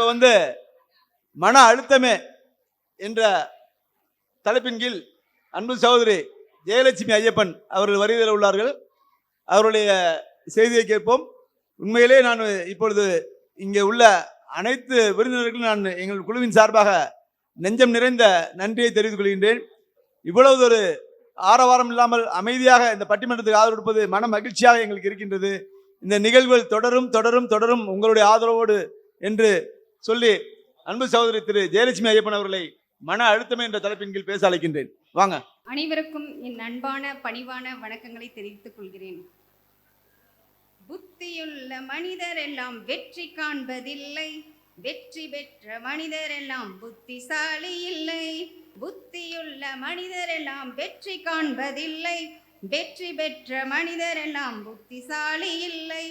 இப்போ வந்து மன அழுத்தமே என்ற தலைப்பின் கீழ் அன்பு சகோதரி ஜெயலட்சுமி ஐயப்பன் அவர்கள் வருகையில் உள்ளார்கள். அவருடைய செய்தியை கேட்போம். உண்மையிலே நான் இப்பொழுது இங்கே உள்ள அனைத்து விருந்தினர்களும் நான் எங்கள் குழுவின் சார்பாக நெஞ்சம் நிறைந்த நன்றியை தெரிவித்துக் கொள்கின்றேன். இவ்வளவு ஒரு ஆரவாரம் இல்லாமல் அமைதியாக இந்த பட்டிமன்றத்துக்கு ஆதரவு கொடுப்பது மன மகிழ்ச்சியாக எங்களுக்கு இருக்கின்றது. இந்த நிகழ்வுகள் தொடரும் தொடரும் தொடரும். உங்களுடைய ஆதரவோடு என்று சொல்லி அன்பு சகோதரி திரு ஜெயலட்சுமி ஐயப்பன் அவர்களை மன அழுத்தம் என்ற தலைப்பின் கீழ் பேச அழைக்கின்றேன். வாங்க. அனைவருக்கும் என் அன்பான பணிவான வணக்கங்களை தெரிவித்துக் கொள்கிறேன். புத்தியுள்ள மனிதர் எல்லாம் வெற்றி காண்பதில்லை. வெற்றி பெற்ற மனிதர் எல்லாம் புத்திசாலி இல்லை. புத்தியுள்ள மனிதர் எல்லாம் வெற்றி காண்பதில்லை. வெற்றி பெற்ற மனிதர் எல்லாம் புத்திசாலி இல்லை.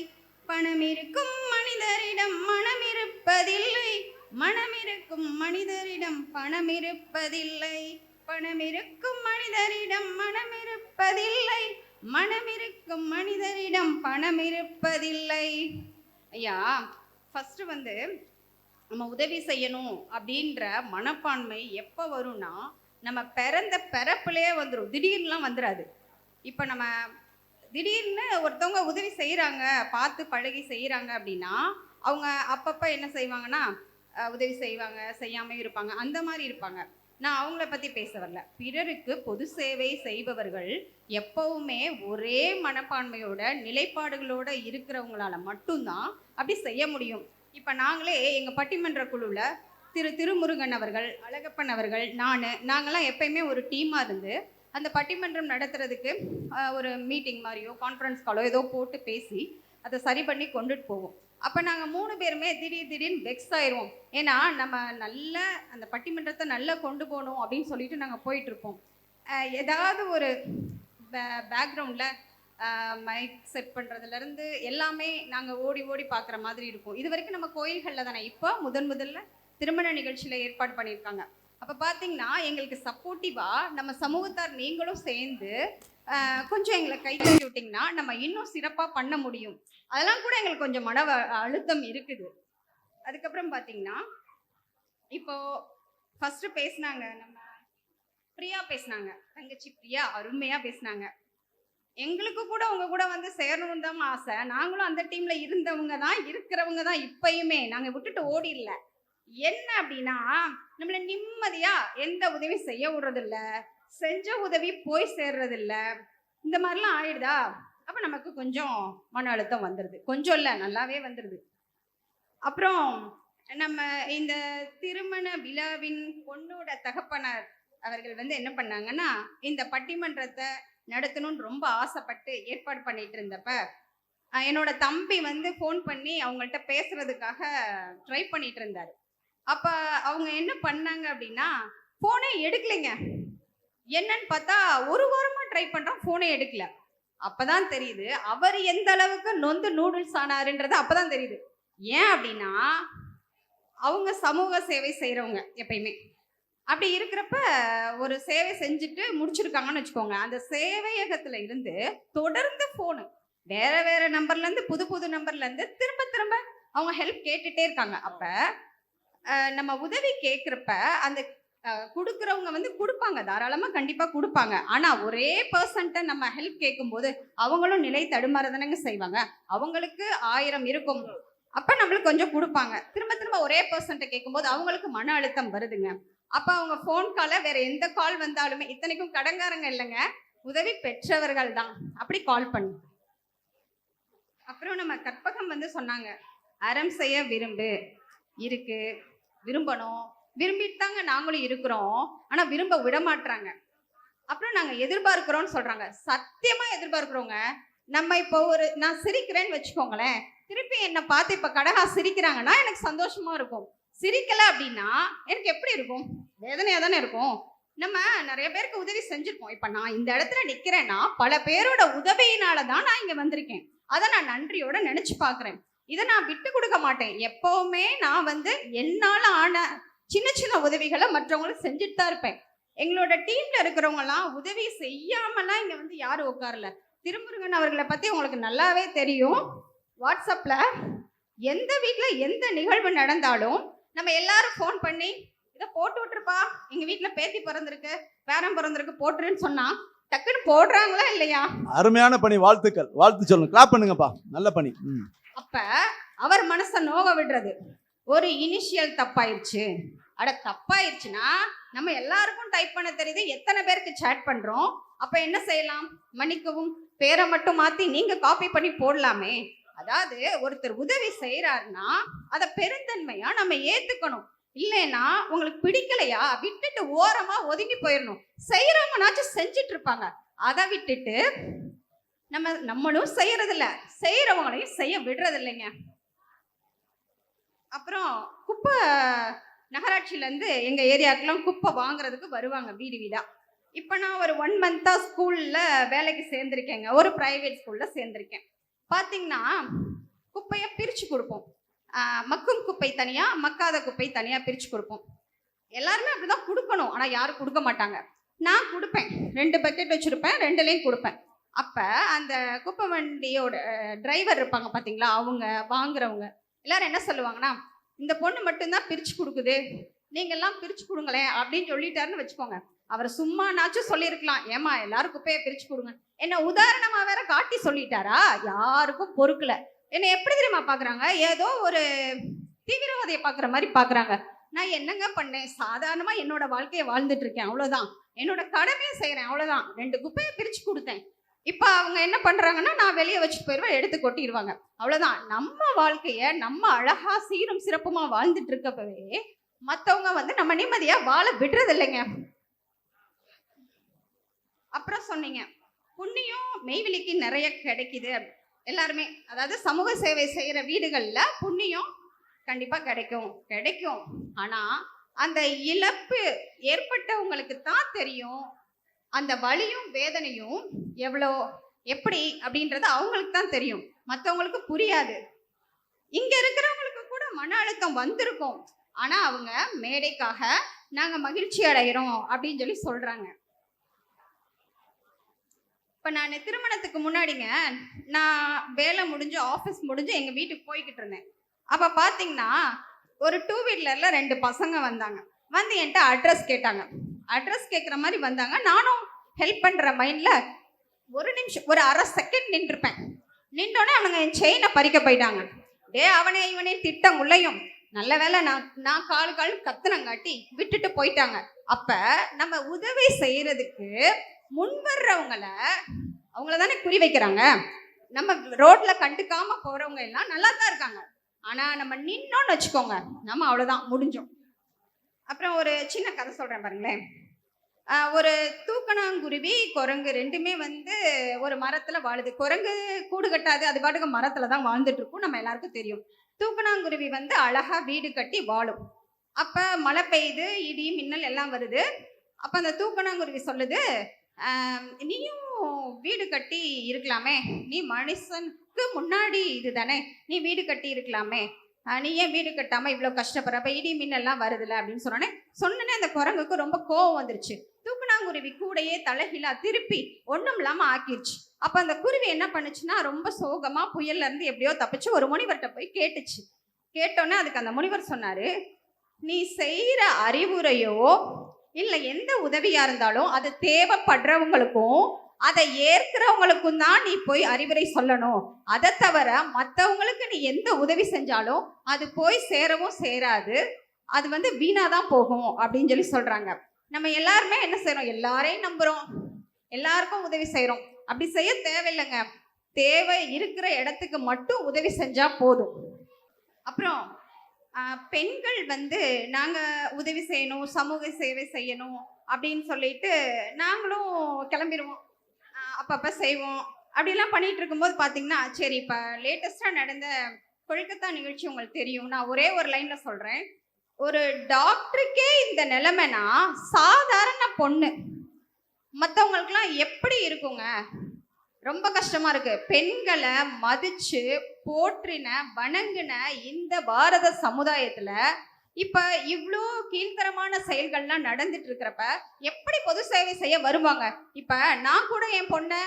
பணம் இருக்கும் மனிதரிடம் மனம் இருப்பதில்லை மனம் இருக்கும் மனிதரிடம் பணம் இருப்பதில்லை பணம் இருக்கும் மனிதரிடம் மனம் இருப்பதில்லை மனம் இருக்கும் மனிதரிடம் பணம் இருப்பதில்லை ஐயா ஃபர்ஸ்ட் வந்து நம்ம உதவி செய்யணும் அப்படின்ற மனப்பான்மை எப்போ வரும்னா நம்ம பிறந்த பிறப்புலேயே வந்துடும் திடீர்னுலாம் வந்துடாது இப்போ நம்ம திடீர்னு ஒருத்தவங்க உதவி செய்கிறாங்க பார்த்து பழகி செய்கிறாங்க அப்படின்னா அவங்க அப்பப்போ என்ன செய்வாங்கன்னா உதவி செய்வாங்க செய்யாமல் இருப்பாங்க. அந்த மாதிரி இருப்பாங்க. நான் அவங்கள பற்றி பேச வரல. பிறருக்கு பொது சேவை செய்பவர்கள் எப்பவுமே ஒரே மனப்பான்மையோட நிலைப்பாடுகளோட இருக்கிறவங்களால மட்டும்தான் அப்படி செய்ய முடியும். இப்போ நாங்களே எங்கள் பட்டிமன்ற குழுவில் திரு திருமுருகன் அவர்கள் அழகப்பன் அவர்கள் நான் நாங்களாம் எப்பயுமே ஒரு டீமாக இருந்து அந்த பட்டிமன்றம் நடத்துறதுக்கு ஒரு மீட்டிங் மாதிரியோ கான்ஃபரன்ஸ் காலோ ஏதோ போட்டு பேசி அதை சரி பண்ணி கொண்டுட்டு போவோம். அப்போ நாங்கள் மூணு பேருமே திடீர் திடீர்னு வெக்ஸ் ஆயிடுவோம் ஏன்னா நம்ம நல்ல அந்த பட்டிமன்றத்தை நல்லா கொண்டு போகணும் அப்படின்னு சொல்லிட்டு நாங்கள் போயிட்டுருப்போம் ஏதாவது ஒரு பேக்ரவுண்டில் மைக் செட் பண்ணுறதுலேருந்து எல்லாமே நாங்கள் ஓடி ஓடி பார்க்குற மாதிரி இருக்கும். இது வரைக்கும் நம்ம கோயில்களில் தானே இப்போ முதன் முதல்ல திருமண நிகழ்ச்சியில் ஏற்பாடு பண்ணியிருக்காங்க. அப்போ பார்த்தீங்கன்னா எங்களுக்கு சப்போர்ட்டிவாக நம்ம சமூகத்தார் நீங்களும் சேர்ந்து கொஞ்சம் எங்களை கை தட்டி விட்டிங்கன்னா நம்ம இன்னும் சிறப்பாக பண்ண முடியும். அதெல்லாம் கூட எங்களுக்கு கொஞ்சம் மன அழுத்தம் இருக்குது. அதுக்கப்புறம் பார்த்தீங்கன்னா இப்போ ஃபஸ்ட்டு பேசுனாங்க நம்ம பிரியா பேசுனாங்க. தங்கச்சி பிரியா அருமையாக பேசுனாங்க. எங்களுக்கு கூட உங்க கூட வந்து சேரணும்னு தான் ஆசை. நாங்களும் அந்த டீம்ல இருந்தவங்க தான் இருக்கிறவங்க தான் இப்பயுமே. நாங்கள் விட்டுட்டு ஓடிடல என்ன அப்படின்னா நம்மள நிம்மதியா எந்த உதவி செய்ய விடுறதில்ல. செஞ்ச உதவி போய் சேர்றது இல்ல இந்த மாதிரிலாம் ஆயிடுதா? அப்ப நமக்கு கொஞ்சம் மன அழுத்தம் வந்துடுது கொஞ்சம் இல்ல நல்லாவே வந்துடுது அப்புறம் நம்ம இந்த திருமண விழாவின் பொண்ணோட தகப்பனார் அவர்கள் வந்து என்ன பண்ணாங்கன்னா இந்த பட்டிமன்றத்தை நடத்தணும்னு ரொம்ப ஆசைப்பட்டு ஏற்பாடு பண்ணிட்டு இருந்தப்ப என்னோட தம்பி வந்து ஃபோன் பண்ணி அவங்கள்ட்ட பேசுறதுக்காக ட்ரை பண்ணிட்டு இருந்தாரு. அப்ப அவங்க என்ன பண்ணாங்க அப்படின்னா ஃபோனே எடுக்கலைங்க. என்னன்னு பார்த்தா ஒரு வாரமா ட்ரை பண்றோம் ஃபோனே எடுக்கல. அப்பதான் தெரியுது அவர் எந்த அளவுக்கு நொந்து நூடுல்ஸ் ஆனாருன்றது அப்பதான் தெரியுது. ஏன் அப்படின்னா அவங்க சமூக சேவை செய்கிறவங்க எப்பயுமே. அப்படி இருக்கிறப்ப ஒரு சேவை செஞ்சுட்டு முடிச்சிருக்காங்கன்னு வச்சுக்கோங்க. அந்த சேவையகத்துல இருந்து தொடர்ந்து ஃபோனு வேற வேற நம்பர்லேருந்து புது புது நம்பர்லேருந்து திரும்ப திரும்ப அவங்க ஹெல்ப் கேட்டுட்டே இருக்காங்க. அப்போ நம்ம உதவி கேட்குறப்ப அந்த கொடுக்குறவங்க வந்து கொடுப்பாங்க. தாராளமாக கண்டிப்பாக கொடுப்பாங்க. ஆனால் ஒரே பர்சன்ட்ட நம்ம ஹெல்ப் கேட்கும்போது அவங்களும் நிலை தடுமாறதானங்க செய்வாங்க. அவங்களுக்கு ஆயிரம் இருக்கும். அப்போ நம்மளுக்கு கொஞ்சம் கொடுப்பாங்க. திரும்ப திரும்ப ஒரே பர்சன்ட்டை கேட்கும்போது அவங்களுக்கு மன அழுத்தம் வருதுங்க. அப்போ அவங்க ஃபோன் காலை வேற எந்த கால் வந்தாலுமே இத்தனைக்கும் கடங்காரங்க இல்லைங்க. உதவி பெற்றவர்கள் தான். அப்படி கால் பண்ணு. அப்புறம் நம்ம கற்பகம் வந்து சொன்னாங்க. அறம் செய்ய விரும்பு. இருக்கு. விரும்பணும். விரும்பிட்டு தாங்க நாங்களும் இருக்கிறோம். ஆனா விரும்ப விட மாட்றாங்க அப்புறம் நாங்க எதிர்பார்க்கிறோம்னு சொல்றாங்க. சத்தியமா எதிர்பார்க்கிறோங்க. நம்ம இப்போ ஒரு நான் சிரிக்கிறேன்னு வச்சுக்கோங்களேன். திருப்பி என்னை பார்த்து இப்போ கடகா சிரிக்கிறாங்கன்னா எனக்கு சந்தோஷமா இருக்கும். சிரிக்கல அப்படின்னா எனக்கு எப்படி இருக்கும்? வேதனையாக தானே இருக்கும். நம்ம நிறைய பேருக்கு உதவி செஞ்சுருக்கோம். இப்போ நான் இந்த இடத்துல நிற்கிறேன்னா பல பேரோட உதவியினால தான் நான் இங்கே வந்திருக்கேன். அதை நான் நன்றியோட நினச்சி பார்க்குறேன் இதை நான் விட்டு கொடுக்க மாட்டேன். எப்பவுமே நான் வந்து என்னால் ஆன சின்ன சின்ன உதவிகளை மற்றவங்களுக்கு செஞ்சுட்டு தான் இருப்பேன். எங்களோட டீம்ல இருக்கிறவங்கலாம் உதவி செய்யாமலாம் இங்க வந்து யாரும் உட்காரல. திருமுருகன் அவர்களை பத்தி உங்களுக்கு நல்லாவே தெரியும். வாட்ஸ்அப்ல எந்த வீட்டில் எந்த நிகழ்வு நடந்தாலும் நம்ம எல்லாரும் ஃபோன் பண்ணி இதை போட்டு விட்டுருப்பா. எங்க வீட்டில் பேத்தி பிறந்திருக்கு. பேரன் பிறந்திருக்கு. போட்டுருன்னு சொன்னா டக்குன்னு போடுறாங்களா இல்லையா? அருமையான பணி. வாழ்த்துக்கள். வாழ்த்து சொல்லணும் கிளாப் பண்ணுங்கப்பா. நல்ல பணி. ம். அப்ப அவர் மனசை நோக விடுறது. ஒரு இனிஷியல் தப்பாயிருச்சு. அட தப்பாயிருச்சுன்னா நம்ம எல்லாருக்கும் டைப் பண்ண தெரியுது. எத்தனை பேருக்கு சேட் பண்றோம்? அப்ப என்ன செய்யலாம்? மன்னிக்கவும். பேரை மட்டும் மாத்தி நீங்க காப்பி பண்ணி போடலாமே. அதாவது ஒருத்தர் உதவி செய்யறாருன்னா அதை பெருந்தன்மையா நம்ம ஏத்துக்கணும். இல்லைன்னா உங்களுக்கு பிடிக்கலையா? விட்டுட்டு ஓரமா ஒதுங்கி போயிடணும் செய்யறவங்கனாச்சும் செஞ்சுட்டு இருப்பாங்க. அதை விட்டுட்டு நம்ம நம்மளும் செய்யறதில்ல. செய்யறவங்களையும் செய்ய விடுறது இல்லைங்க அப்புறம் குப்பை நகராட்சியிலேருந்து எங்கள் ஏரியாக்கெல்லாம் குப்பை வாங்குறதுக்கு வருவாங்க வீடு வீடாக இப்போ நான் ஒரு ஒன் மந்த்தாக ஸ்கூலில் வேலைக்கு சேர்ந்துருக்கேங்க. ஒரு ப்ரைவேட் ஸ்கூலில் சேர்ந்துருக்கேன். பார்த்தீங்கன்னா குப்பையை பிரித்து கொடுப்போம். மக்கும் குப்பை தனியாக மக்காத குப்பை தனியாக பிரித்து கொடுப்போம். எல்லாருமே அப்படி தான் கொடுக்கணும். ஆனால் யாரும் கொடுக்க மாட்டாங்க. நான் கொடுப்பேன். ரெண்டு பக்கெட் வச்சுருப்பேன். ரெண்டுலேயும் கொடுப்பேன். அப்போ அந்த குப்பை வண்டியோட டிரைவர் இருப்பாங்க பார்த்தீங்களா அவங்க வாங்குறவங்க. எல்லாரும் என்ன சொல்லுவாங்கன்னா இந்த பொண்ணு மட்டும்தான் பிரித்து கொடுக்குது. நீங்கள்லாம் பிரித்து கொடுங்களேன் அப்படின்னு சொல்லிட்டாருன்னு வச்சுக்கோங்க. அவர் சும்மானாச்சும் சொல்லியிருக்கலாம். ஏமா எல்லாரும் குப்பையை பிரித்து கொடுங்க. என்ன உதாரணமாக வேற காட்டி சொல்லிட்டாரா? யாருக்கும் பொறுக்கல. என்னை எப்படி தெரியுமா பார்க்குறாங்க ஏதோ ஒரு தீவிரவாதியை பார்க்குற மாதிரி பார்க்குறாங்க நான் என்னங்க பண்ணேன்? சாதாரணமாக என்னோட வாழ்க்கையை வாழ்ந்துட்டு இருக்கேன். அவ்வளோதான் என்னோட கடமையை செய்கிறேன் அவ்வளோதான் ரெண்டு குப்பையை பிரித்து கொடுத்தேன். இப்போ அவங்க என்ன பண்ணுறாங்கன்னா நான் வெளியே வச்சுட்டு போயிடுவேன் எடுத்து கொட்டிடுவாங்க அவ்வளோதான் நம்ம வாழ்க்கையை நம்ம அழகா சீரும் சிறப்புமா வாழ்ந்துட்டு இருக்கப்பவே மற்றவங்க வந்து நம்ம நிம்மதியாக வாழ விடுறது இல்லைங்க அப்புறம் சொன்னீங்க புண்ணியம் மெய்விலிக்கு நிறைய கிடைக்குது. எல்லாருமே அதாவது சமூக சேவை செய்கிற வீடுகளில் புண்ணியம் கண்டிப்பாக கிடைக்கும். கிடைக்கும். ஆனால் அந்த இழப்பு ஏற்பட்டவங்களுக்கு தான் தெரியும். அந்த வலியும் வேதனையும் எவ்வளோ எப்படி அப்படின்றது அவங்களுக்கு தான் தெரியும். மற்றவங்களுக்கு புரியாது. இங்க இருக்கிறவங்களுக்கு கூட மன அழுத்தம் வந்திருக்கும். ஆனா அவங்க மேடைக்காக நாங்க மகிழ்ச்சி அடைகிறோம் அப்படின்னு சொல்லி சொல்றாங்க. இப்ப நான் திருமணத்துக்கு முன்னாடிங்க நான் வேலை முடிஞ்சு ஆஃபீஸ் முடிஞ்சு எங்க வீட்டுக்கு போய்கிட்டு இருந்தேன். அப்ப பாத்தீங்கன்னா ஒரு டூ வீலர்ல ரெண்டு பசங்க வந்தாங்க. வந்து என்கிட்ட அட்ரஸ் கேட்டாங்க. அட்ரஸ் கேட்குற மாதிரி வந்தாங்க. நானும் ஹெல்ப் பண்ணுற மைண்டில் ஒரு நிமிஷம் ஒரு அரை செகண்ட் நின்றுருப்பேன் நின்றோடனே அவனுங்க என் செயினை பறிக்க போயிட்டாங்க. டே அவனே இவனே திட்டம் உள்ளையும் நல்ல வேளை நான் நான் கால் கால் கத்துனங்காட்டி விட்டுட்டு போயிட்டாங்க. அப்ப நம்ம உதவி செய்யறதுக்கு முன் வர்றவங்கள அவங்கள தானே குறி வைக்கிறாங்க. நம்ம ரோட்ல கண்டுக்காம போறவங்க எல்லாம் நல்லா தான் இருக்காங்க. ஆனா நம்ம நின்னோன்னு வச்சுக்கோங்க. நம்ம அவ்வளவுதான் முடிஞ்சோம். அப்புறம் ஒரு சின்ன கதை சொல்கிறேன் பாருங்களேன். ஒரு தூக்கணாங்குருவி குரங்கு ரெண்டுமே வந்து ஒரு மரத்தில் வாழுது. குரங்கு கூடு கட்டாது அது பாட்டுக்கு மரத்தில் தான் வாழ்ந்துட்டு இருக்கும் நம்ம எல்லாருக்கும் தெரியும். தூக்கணாங்குருவி வந்து அழகாக வீடு கட்டி வாழும். அப்போ மழை பெய்யுது இடி மின்னல் எல்லாம் வருது. அப்போ அந்த தூக்கணாங்குருவி சொல்லுது நீயும் வீடு கட்டி இருக்கலாமே. நீ மனுஷனுக்கு முன்னாடி இது தானே நீ வீடு கட்டி இருக்கலாமே. நீ ஏன் வீடு கட்டாம இவ்வளோ கஷ்டப்படுற? அப்ப இடி மின்னெல்லாம் வருதுல்ல அப்படின்னு சொன்னோன்னே சொன்னனே அந்த குரங்குக்கு ரொம்ப கோவம் வந்துருச்சு. தூக்குனாங்குருவி கூடையே தலைகிலா திருப்பி ஒன்றும் இல்லாம ஆக்கிருச்சு. அப்ப அந்த குருவி என்ன பண்ணுச்சுன்னா ரொம்ப சோகமா புயல்ல இருந்து எப்படியோ தப்பிச்சு ஒரு முனிவர்கிட்ட போய் கேட்டுச்சு. கேட்டோன்னே அதுக்கு அந்த முனிவர் சொன்னாரு நீ செய்கிற அறிவுரையோ இல்லை எந்த உதவியாக இருந்தாலும் அது தேவைப்படுறவங்களுக்கும் அதை ஏற்கிறவங்களுக்கும் தான் நீ போய் அறிவுரை சொல்லணும். அதை தவிர மற்றவங்களுக்கு நீ எந்த உதவி செஞ்சாலும் அது போய் சேரவும் சேராது. அது வந்து வீணா தான் போகும் அப்படின்னு சொல்லி சொல்றாங்க. நம்ம எல்லாருமே என்ன செய்கிறோம் எல்லாரையும் நம்புறோம். எல்லாருக்கும் உதவி செய்கிறோம் அப்படி செய்ய தேவையில்லைங்க. தேவை இருக்கிற இடத்துக்கு மட்டும் உதவி செஞ்சா போதும். அப்புறம் பெண்கள் வந்து நாங்கள் உதவி செய்யணும் சமூக சேவை செய்யணும் அப்படின்னு சொல்லிட்டு நாங்களும் கிளம்பிடுவோம் அப்பப்போ செய்வோம். அப்படிலாம் பண்ணிட்டு இருக்கும்போது பார்த்தீங்கன்னா சரி இப்போ லேட்டஸ்டாக நடந்த கொல்கத்தா நிகழ்ச்சி உங்களுக்கு தெரியும். நான் ஒரே ஒரு லைனில் சொல்கிறேன் ஒரு டாக்டருக்கே இந்த நிலைமைனா சாதாரண பொண்ணு மற்றவங்களுக்குலாம் எப்படி இருக்குங்க? ரொம்ப கஷ்டமாக இருக்கு. பெண்களை மதிச்சு போற்றின வணங்கின இந்த பாரத சமுதாயத்தில் இப்ப இவ்வளோ கீழ்த்தரமான செயல்கள்லாம் நடந்துட்டு இருக்கிறப்ப எப்படி பொது சேவை செய்ய வருவாங்க? இப்ப நான் கூட என் பொண்ணை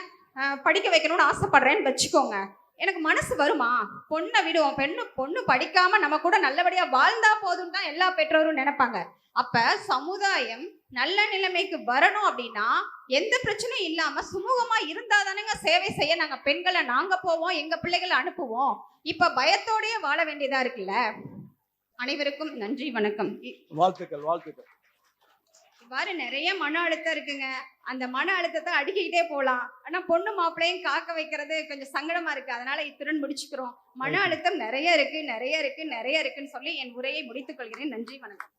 படிக்க வைக்கணும்னு ஆசைப்படுறேன்னு வச்சுக்கோங்க. எனக்கு மனசு வருமா? பொண்ணை விடுவோம். பெண்ணு பொண்ணு படிக்காம நம்ம கூட நல்லபடியா வாழ்ந்தா போதும் தான் எல்லா பெற்றோரும் நினைப்பாங்க. அப்ப சமுதாயம் நல்ல நிலைமைக்கு வரணும் அப்படின்னா எந்த பிரச்சனையும் இல்லாம சுமூகமா இருந்தா தானேங்க சேவை செய்ய நாங்க பெண்களை நாங்க போவோம் எங்க பிள்ளைகளை அனுப்புவோம். இப்ப பயத்தோடயே வாழ வேண்டியதா இருக்குல்ல? அனைவருக்கும் நன்றி வணக்கம். வாழ்த்துக்கள் வாழ்த்துக்கள். இவ்வாறு நிறைய மன அழுத்தம் இருக்குங்க. அந்த மன அழுத்தத்தை அடுக்கிக்கிட்டே போலாம் ஆனா பொண்ணு மாப்பிள்ளையும் காக்க வைக்கிறது கொஞ்சம் சங்கடமா இருக்கு. அதனால இத்துடன் முடிச்சுக்கிறோம். மன அழுத்தம் நிறைய இருக்கு நிறைய இருக்கு நிறைய இருக்குன்னு சொல்லி என் உரையை முடித்துக் கொள்கிறேன். நன்றி வணக்கம்.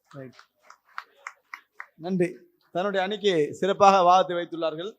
நன்றி. தன்னுடைய அணிக்கு சிறப்பாக வாதத்தை வைத்துள்ளார்கள்.